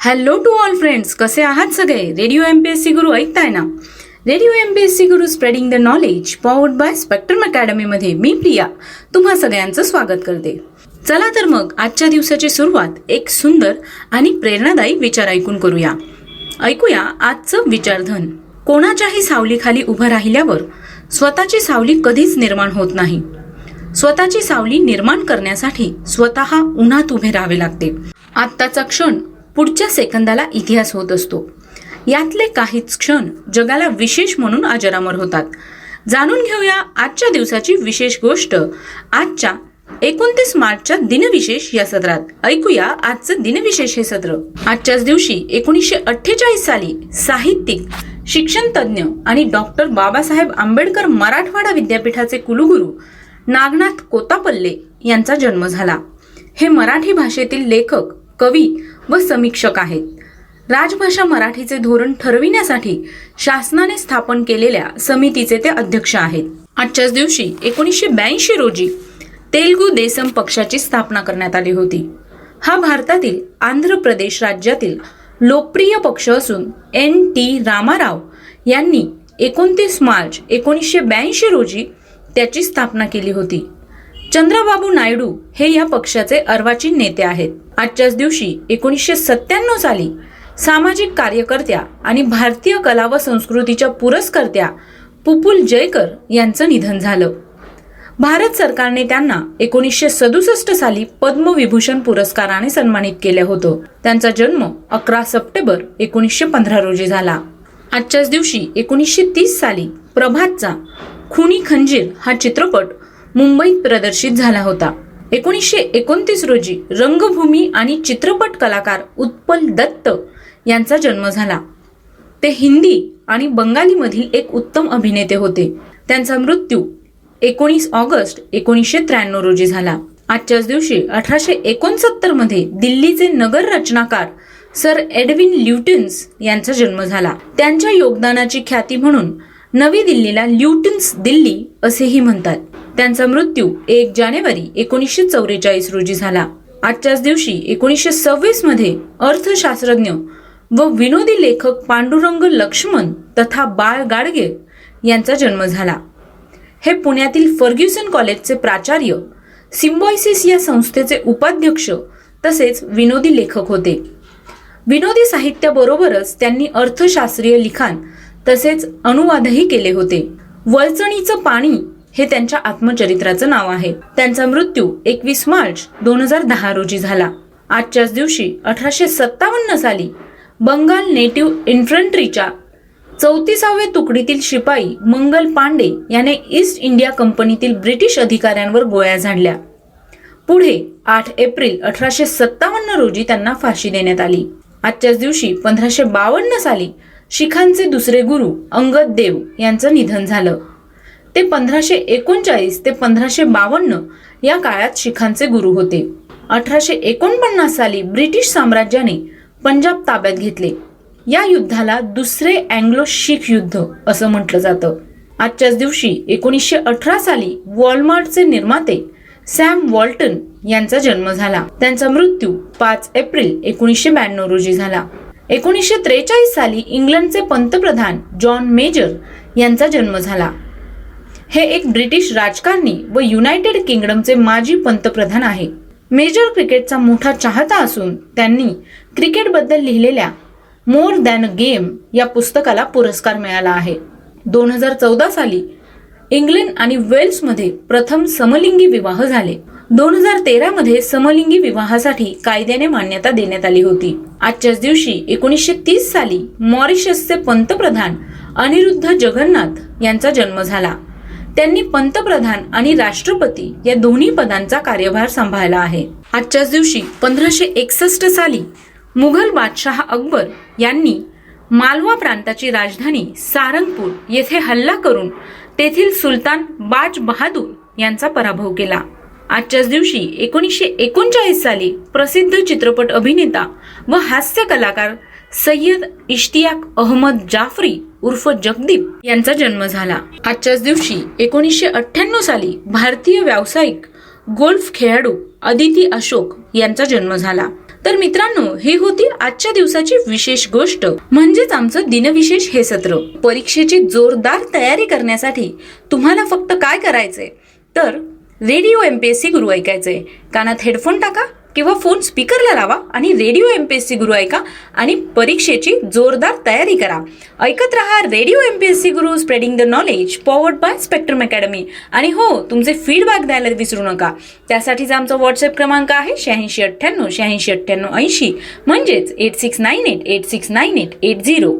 Hello to all friends कसे आहात सगळे? Radio M P S C Guru ऐकताय ना? Radio M P S C Guru spreading the knowledge powered by Spectrum अकॅडमीमध्ये मी प्रिया. तुम्हा सगळ्यांचं स्वागत करते. चला तर मग आजच्या दिवसाची सुरुवात एक सुंदर आणि प्रेरणादायी विचार ऐकून करूया. ऐकूया आजचं विचारधन. कोणाच्याही सावलीखाली उभं राहिल्यावर स्वतःची सावली कधीच निर्माण होत नाही. स्वतःची सावली निर्माण करण्यासाठी स्वतः उन्हात उभे राहावे लागते. आत्ताचा क्षण पुढच्या सेकंदाला इतिहास होत असतो. यातले काहीच क्षण जगाला विशेष म्हणून अजरामर होतात. जाणून घेऊया आजच्या दिवसाची विशेष गोष्ट. आजच्या एकोणतीस मार्चच्या दिनविशेष या सत्रात. ऐकूया आजचं दिनविशेष हे सत्र. आजच्याच दिवशी एकोणीसशे अठ्ठेचाळीस साली साहित्यिक शिक्षण तज्ज्ञ आणि डॉक्टर बाबासाहेब आंबेडकर मराठवाडा विद्यापीठाचे कुलगुरू नागनाथ कोतापल्ले यांचा जन्म झाला. हे मराठी भाषेतील लेखक कवी व समीक्षक आहेत. राजभाषा मराठीचे धोरण ठरविण्यासाठी शासनाने स्थापन केलेल्या समितीचे ते अध्यक्ष आहेत. आजच्याच दिवशी एकोणीसशे ब्याऐंशी रोजी तेलगू देसम पक्षाची स्थापना करण्यात आली होती. हा भारतातील आंध्र प्रदेश राज्यातील लोकप्रिय पक्ष असून एन टी रामाराव यांनी एकोणतीस मार्च एकोणीसशे ब्याऐंशी रोजी त्याची स्थापना केली होती. चंद्रबाबू नायडू हे या पक्षाचे अर्वाचीन नेते आहेत. आजच्याच दिवशी एकोणीसशे सत्त्याण्णव साली सामाजिक कार्यकर्त्या आणि भारतीय कला व संस्कृतीच्या पुरस्कर्त्या पुपुल जयकर यांचं निधन झालं. भारत सरकारने त्यांना एकोणीसशे सदुसष्ट साली पद्मविभूषण पुरस्काराने सन्मानित केलं होतं. त्यांचा जन्म अकरा सप्टेंबर एकोणीसशे पंधरा रोजी झाला. आजच्याच दिवशी एकोणीसशे तीस साली प्रभातचा खुनी खंजीर हा चित्रपट मुंबईत प्रदर्शित झाला होता. एकोणीसशे एकोणतीस रोजी रंगभूमी आणि चित्रपट कलाकार उत्पल दत्त यांचा जन्म झाला. ते हिंदी आणि बंगालीमधील एक उत्तम अभिनेते होते. त्यांचा मृत्यू एकोणीस ऑगस्ट एकोणीसशे त्र्याण्णव रोजी झाला. आजच्याच दिवशी अठराशे एकोणसत्तरमध्ये दिल्लीचे नगर रचनाकार सर एडविन ल्युटन्स यांचा जन्म झाला. त्यांच्या योगदानाची ख्याती म्हणून नवी दिल्लीला ल्युटन्स दिल्ली असेही म्हणतात. त्यांचा मृत्यू एक जानेवारी एकोणीसशे चौवेचाळीस रोजी झाला. आजच्याच दिवशी एकोणीसशे सव्वीसमध्ये अर्थशास्त्रज्ञ व विनोदी लेखक पांडुरंग लक्ष्मण तथा बाळ गाडगे यांचा जन्म झाला. हे पुण्यातील फर्ग्युसन कॉलेजचे प्राचार्य सिम्बॉयसिस या संस्थेचे उपाध्यक्ष तसेच विनोदी लेखक होते. विनोदी साहित्याबरोबरच त्यांनी अर्थशास्त्रीय लिखाण तसेच अनुवादही केले होते. वळचणीचं पाणी हे त्यांच्या आत्मचरित्राचं नाव आहे. त्यांचा मृत्यू एकवीस मार्च दोन हजार दहा रोजी झाला. आजच्याच दिवशी अठराशे सत्तावन्न साली बंगाल नेटिव्ह इन्फंट्रीच्या चौतीसाव्या तुकडीतील शिपाई मंगल पांडे याने ईस्ट इंडिया कंपनीतील ब्रिटिश अधिकाऱ्यांवर गोळ्या झाडल्या. पुढे आठ एप्रिल अठराशे सत्तावन्न रोजी त्यांना फाशी देण्यात आली. आजच्याच दिवशी पंधराशे बावन्न साली शिखांचे दुसरे गुरु अंगद देव यांचं निधन झालं. ते पंधराशे एकोणचाळीस ते पंधराशे बावन्न या काळात शिखांचे गुरु होते. अठराशे एकोणपन्नास साली ब्रिटिश साम्राज्याने पंजाब ताब्यात घेतले. या युद्धाला दुसरे अँग्लो शीख युद्ध असं म्हटलं जातं. आजच्याच दिवशी एकोणीसशे अठरा साली वॉलमार्टचे निर्माते सॅम वॉल्टन यांचा जन्म झाला. त्यांचा मृत्यू पाच एप्रिल एकोणीसशे ब्याण्णव रोजी झाला. एकोणीसशे त्रेचाळीस साली इंग्लंडचे पंतप्रधान जॉन मेजर यांचा जन्म झाला. हे एक ब्रिटिश राजकारणी व युनायटेड किंगडमचे माजी पंतप्रधान आहे. मेजर क्रिकेटचा मोठा चाहता असून त्यांनी क्रिकेटबद्दल लिहिलेल्या मोर दॅन गेम या पुस्तकाला पुरस्कार मिळाला आहे. दोन हजार चौदा साली इंग्लंड आणि वेल्समध्ये प्रथम समलिंगी विवाह झाले. दोन हजार तेरामध्ये समलिंगी विवाहासाठी कायद्याने मान्यता देण्यात आली होती. आजच्याच दिवशी एकोणीसशे तीस साली मॉरिशसचे पंतप्रधान अनिरुद्ध जगन्नाथ यांचा जन्म झाला. त्यांनी पंतप्रधान आणि राष्ट्रपती या दोन्ही पदांचा कार्यभार सांभाळला आहे. आजच्याच दिवशी पंधराशे एकसष्ट साली मुघल बादशाह अकबर यांनी मालवा प्रांताची राजधानी सारंगपूर येथे हल्ला करून तेथील सुलतान बाज बहादूर यांचा पराभव केला. आजच्याच दिवशी एकोणीसशे एकोणचाळीस साली प्रसिद्ध चित्रपट अभिनेता व हास्य कलाकार सय्यद इश्तियाक अहमद जाफरी उर्फ जगदीप यांचा जन्म झाला. आजच्याच दिवशी एकोणीसशे अठ्ठ्याण्णव साली भारतीय व्यावसायिक गोल्फ खेळाडू अदिती अशोक यांचा जन्म झाला. तर मित्रांनो ही होती आजच्या दिवसाची विशेष गोष्ट. म्हणजेच आमचं दिनविशेष हे सत्र. परीक्षेची जोरदार तयारी करण्यासाठी तुम्हाला फक्त काय करायचंय? तर रेडिओ एमपीएससी गुरु ऐकायचंय. कानात हेडफोन टाका किंवा फोन स्पीकरला लावा आणि Radio M P S C Guru ऐका आणि परीक्षेची जोरदार तयारी करा. ऐकत रहा Radio M P S C Guru spreading the knowledge powered by Spectrum academy आणि हो तुमचे फीडबॅक द्यायला विसरू नका. त्यासाठीच आमचा व्हॉट्सअप क्रमांक आहे शहाऐंशी अठ्ठ्याण्णव शहाऐंशी अठ्ठ्याण्णव ऐंशी. म्हणजेच eight six nine eight eight six nine eight eight zero